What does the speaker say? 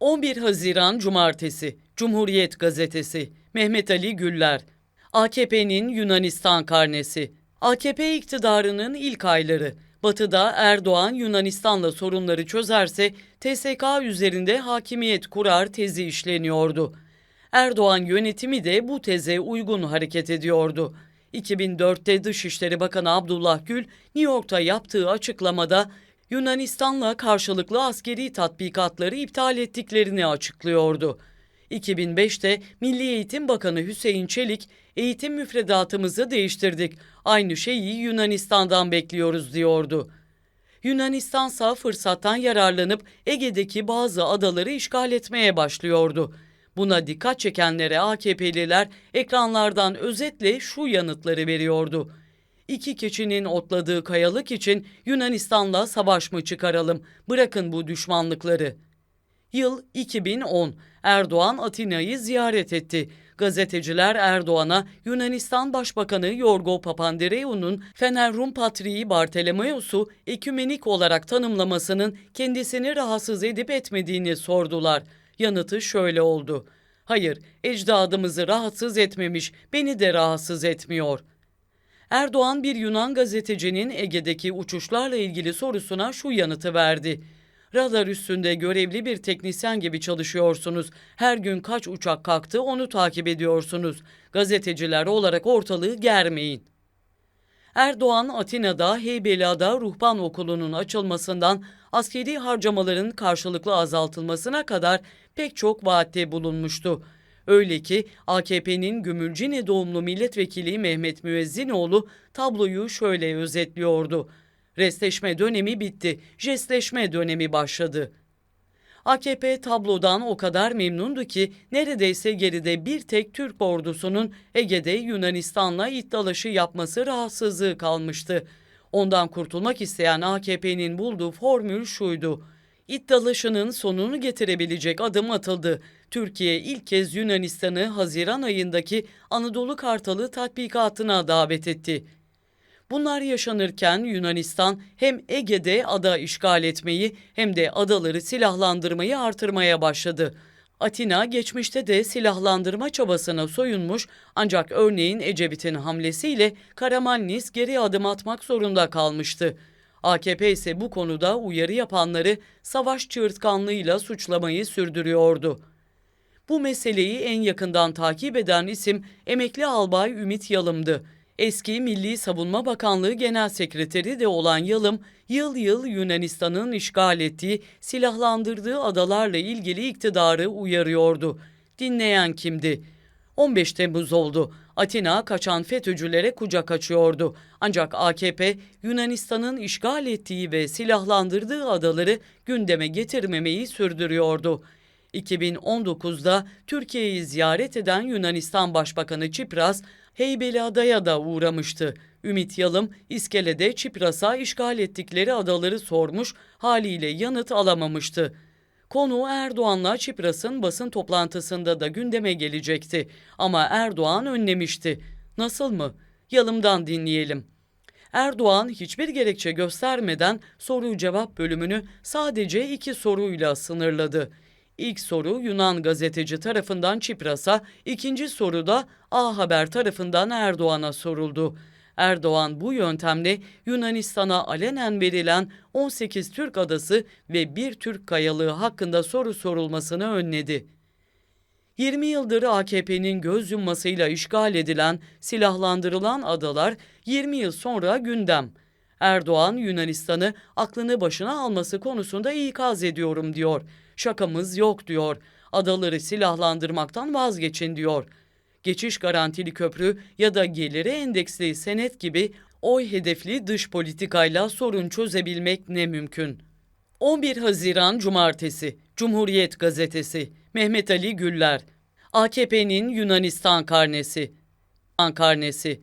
11 Haziran Cumartesi Cumhuriyet Gazetesi Mehmet Ali Güller AKP'nin Yunanistan karnesi AKP iktidarının ilk ayları Batı'da Erdoğan Yunanistan'la sorunları çözerse TSK üzerinde hakimiyet kurar tezi işleniyordu. Erdoğan yönetimi de bu teze uygun hareket ediyordu. 2004'te Dışişleri Bakanı Abdullah Gül New York'ta yaptığı açıklamada Yunanistan'la karşılıklı askeri tatbikatları iptal ettiklerini açıklıyordu. 2005'te Milli Eğitim Bakanı Hüseyin Çelik, eğitim müfredatımızı değiştirdik. Aynı şeyi Yunanistan'dan bekliyoruz diyordu. Yunanistansa fırsattan yararlanıp Ege'deki bazı adaları işgal etmeye başlıyordu. Buna dikkat çekenlere AKP'liler ekranlardan özetle şu yanıtları veriyordu. İki keçinin otladığı kayalık için Yunanistan'la savaş mı çıkaralım? Bırakın bu düşmanlıkları. Yıl 2010. Erdoğan Atina'yı ziyaret etti. Gazeteciler Erdoğan'a Yunanistan Başbakanı Yorgo Papandreou'nun Fener Rum Patriği Bartolomeos'u ekümenik olarak tanımlamasının kendisini rahatsız edip etmediğini sordular. Yanıtı şöyle oldu. Hayır, ecdadımızı rahatsız etmemiş, beni de rahatsız etmiyor. Erdoğan bir Yunan gazetecinin Ege'deki uçuşlarla ilgili sorusuna şu yanıtı verdi. Radar üstünde görevli bir teknisyen gibi çalışıyorsunuz. Her gün kaç uçak kalktı onu takip ediyorsunuz. Gazeteciler olarak ortalığı germeyin. Erdoğan Atina'da Heybeliada Ruhban Okulu'nun açılmasından askeri harcamaların karşılıklı azaltılmasına kadar pek çok vaatte bulunmuştu. Öyle ki AKP'nin Gümülcine doğumlu milletvekili Mehmet Müezzinoğlu tabloyu şöyle özetliyordu. Restleşme dönemi bitti, jestleşme dönemi başladı. AKP tablodan o kadar memnundu ki neredeyse geride bir tek Türk ordusunun Ege'de Yunanistan'la iddialaşı yapması rahatsızlığı kalmıştı. Ondan kurtulmak isteyen AKP'nin bulduğu formül şuydu. İddialaşının sonunu getirebilecek adım atıldı. Türkiye ilk kez Yunanistan'ı Haziran ayındaki Anadolu Kartalı tatbikatına davet etti. Bunlar yaşanırken Yunanistan hem Ege'de ada işgal etmeyi hem de adaları silahlandırmayı artırmaya başladı. Atina geçmişte de silahlandırma çabasına soyunmuş ancak örneğin Ecevit'in hamlesiyle Karamanlis geri adım atmak zorunda kalmıştı. AKP ise bu konuda uyarı yapanları savaş çığırtkanlığıyla suçlamayı sürdürüyordu. Bu meseleyi en yakından takip eden isim emekli albay Ümit Yalım'dı. Eski Milli Savunma Bakanlığı Genel Sekreteri de olan Yalım, yıl yıl Yunanistan'ın işgal ettiği, silahlandırdığı adalarla ilgili iktidarı uyarıyordu. Dinleyen kimdi? 15 Temmuz oldu. Atina kaçan FETÖ'cülere kucak açıyordu. Ancak AKP Yunanistan'ın işgal ettiği ve silahlandırdığı adaları gündeme getirmemeyi sürdürüyordu. 2019'da Türkiye'yi ziyaret eden Yunanistan Başbakanı Çipras, Heybeliada'ya da uğramıştı. Ümit Yalım, İskele'de Çipras'a işgal ettikleri adaları sormuş, haliyle yanıt alamamıştı. Konu Erdoğan'la Çipras'ın basın toplantısında da gündeme gelecekti. Ama Erdoğan önlemişti. Nasıl mı? Yalım'dan dinleyelim. Erdoğan hiçbir gerekçe göstermeden soru cevap bölümünü sadece iki soruyla sınırladı. İlk soru Yunan gazeteci tarafından Çipras'a, ikinci soru da A Haber tarafından Erdoğan'a soruldu. Erdoğan bu yöntemle Yunanistan'a alenen verilen 18 Türk adası ve bir Türk kayalığı hakkında soru sorulmasını önledi. 20 yıldır AKP'nin göz yummasıyla işgal edilen, silahlandırılan adalar 20 yıl sonra gündem. Erdoğan Yunanistan'ı aklını başına alması konusunda ikaz ediyorum diyor. Şakamız yok diyor. Adaları silahlandırmaktan vazgeçin diyor. Geçiş garantili köprü ya da geliri endeksli senet gibi oy hedefli dış politikayla sorun çözebilmek ne mümkün? 11 Haziran Cumartesi Cumhuriyet Gazetesi Mehmet Ali Güller AKP'nin Yunanistan karnesi. Karnesi